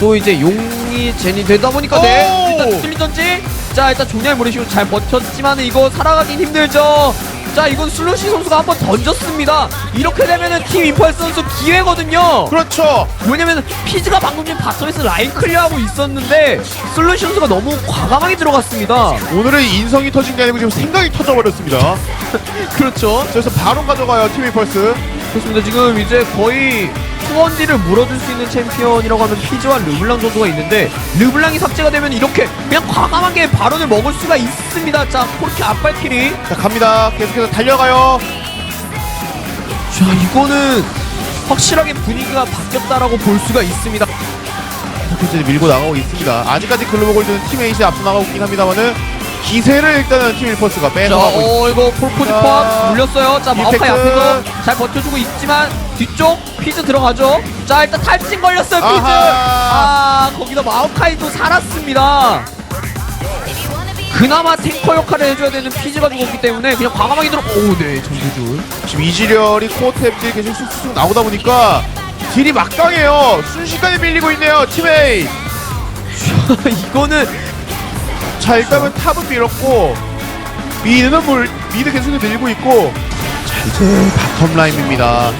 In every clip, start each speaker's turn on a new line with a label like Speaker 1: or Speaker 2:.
Speaker 1: 또 이제 용이 젠이 되다 보니까 네 일단 슬리 던지. 자 일단 종량 모리시오 잘 버텼지만 이거 살아가긴 힘들죠. 자 이건 슬루시 선수가 한번 던졌습니다. 이렇게 되면은 팀 임펄스 선수 기회거든요.
Speaker 2: 그렇죠.
Speaker 1: 왜냐면 피즈가 방금 전 바텀에서 라인 클리어하고 있었는데 슬루시 선수가 너무 과감하게 들어갔습니다.
Speaker 2: 오늘은 인성이 터진 게 아니고 지금 생각이 터져버렸습니다.
Speaker 1: 그렇죠.
Speaker 2: 그래서 바로 가져가요, 팀이 펄스.
Speaker 1: 그렇습니다. 지금 이제 거의 투원디를 물어줄 수 있는 챔피언이라고 하면 피즈와 르블랑 정도가 있는데 르블랑이 삭제가 되면 이렇게 그냥 과감하게 발언을 먹을 수가 있습니다. 자, 코르키 앞발키리.
Speaker 2: 자 갑니다. 계속해서 달려가요.
Speaker 1: 자, 이거는 확실하게 분위기가 바뀌었다라고 볼 수가 있습니다.
Speaker 2: 계속해서 이제 밀고 나가고 있습니다. 아직까지 글로벌 골드는 팀 에이시 앞서 나가고 있긴 합니다만은 기세를 일단은 팀 일퍼스가
Speaker 1: 자,
Speaker 2: 뺏어가고 있습니다.
Speaker 1: 어, 이거 폴포즈
Speaker 2: 자,
Speaker 1: 팝 물렸어요. 자,
Speaker 2: 임팩트.
Speaker 1: 앞에서 잘 버텨주고 있지만 뒤쪽 피즈 들어가죠. 자, 일단 탈진 걸렸어요, 피즈.
Speaker 2: 아하.
Speaker 1: 아, 거기다 마오카이도 살았습니다. 그나마 탱커 역할을 해줘야 되는 피즈가 죽었기 때문에 그냥 과감하게 들어. 오, 네, 전두줄.
Speaker 2: 지금 이지렬이 코어 탭들이 계속 쑥쑥 나오다 보니까 딜이 막강해요. 순식간에 밀리고 있네요. 팀 A.
Speaker 1: 이거는
Speaker 2: 자 일단은 탑은 밀었고 미드는 물 미드 계속 밀고 있고 자 이제 바텀 라인입니다.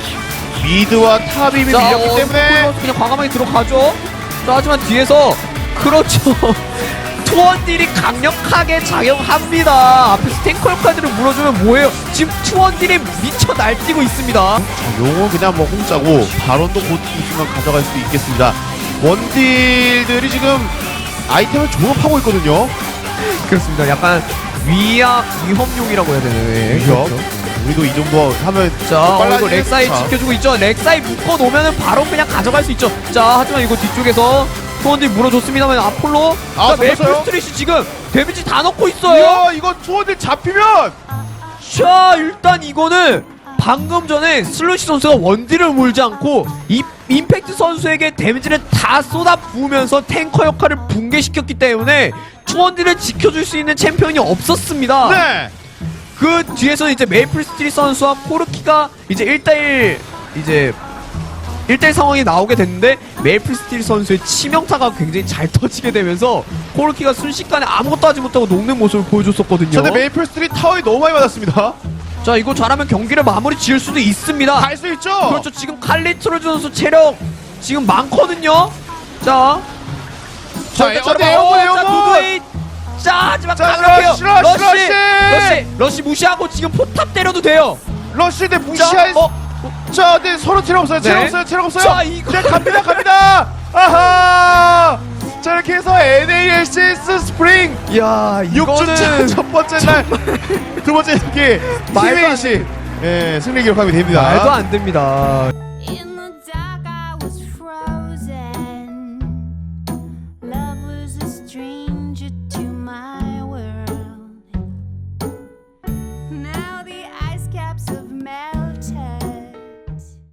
Speaker 2: 미드와 탑이 이미
Speaker 1: 자,
Speaker 2: 밀렸기
Speaker 1: 어,
Speaker 2: 때문에
Speaker 1: 그냥 과감하게 들어가죠. 자, 하지만 뒤에서 그렇죠. 투원딜이 강력하게 작용합니다. 앞에서 탱커 역할들을 물어주면 뭐예요? 지금 투원딜이 미쳐 날뛰고 있습니다.
Speaker 2: 용은 그냥 뭐 공짜고 바론도 곧 있으면 가져갈 수도 있겠습니다. 원딜들이 지금 아이템을 조합하고 있거든요.
Speaker 1: 그렇습니다. 약간 위약 위험용이라고 해야 되나요?
Speaker 2: 위협. 우리도 이 정도 하면
Speaker 1: 자, 어, 이거 렉사이
Speaker 2: 차.
Speaker 1: 지켜주고 있죠. 렉사이 묶어 놓으면은 바로 그냥 가져갈 수 있죠. 자, 하지만 이거 뒤쪽에서 투원딜 물어줬습니다만 아폴로.
Speaker 2: 아,
Speaker 1: 자, 메이플? 스트릿이 지금 데미지 다 넣고 있어요.
Speaker 2: 이야 이거 투어들 잡히면
Speaker 1: 자 일단 이거는 방금 전에 슬로시 선수가 원딜을 물지 않고 이 임팩트 선수에게 데미지를 다 쏟아 부으면서 탱커 역할을 붕괴시켰기 때문에 투원딜을 지켜줄 수 있는 챔피언이 없었습니다.
Speaker 2: 네.
Speaker 1: 그 뒤에서 이제 메이플 스트릿 선수와 코르키가 이제 1대1 이제 1대1 상황이 나오게 됐는데 메이플 스트릿 선수의 치명타가 굉장히 잘 터지게 되면서 코르키가 순식간에 아무것도 하지 못하고 녹는 모습을 보여줬었거든요.
Speaker 2: 근데 메이플 스트릿 타워에 너무 많이 받았습니다.
Speaker 1: 자 이거 잘하면 경기를 마무리 지을 수도 있습니다
Speaker 2: 갈 수 있죠.
Speaker 1: 그렇죠 지금 칼리트로즈 선수 체력 지금 많거든요 자
Speaker 2: 자, 어디
Speaker 1: 에어본,
Speaker 2: 에어본,
Speaker 1: 자
Speaker 2: 에어본!
Speaker 1: 자 하지만
Speaker 2: 자,
Speaker 1: 강력해요
Speaker 2: 러쉬, 러쉬, 러쉬!
Speaker 1: 러쉬 러쉬 무시하고 지금 포탑 때려도 돼요
Speaker 2: 러쉬대
Speaker 1: 자,
Speaker 2: 무시할
Speaker 1: 어,
Speaker 2: 자, 네, 서로 체력 없어요. 체력
Speaker 1: 네.
Speaker 2: 없어요. 체력 없어요.
Speaker 1: 자, 이거-
Speaker 2: 자, 갑니다. 갑니다. 아하! 자, 이렇게 해서 NALCS 스프링
Speaker 1: 야
Speaker 2: 6주차 첫 번째 날, 두 번째 경기
Speaker 1: 말도 안
Speaker 2: 팀메이시 예, 승리 기록하게 됩니다.
Speaker 1: 말도 안 됩니다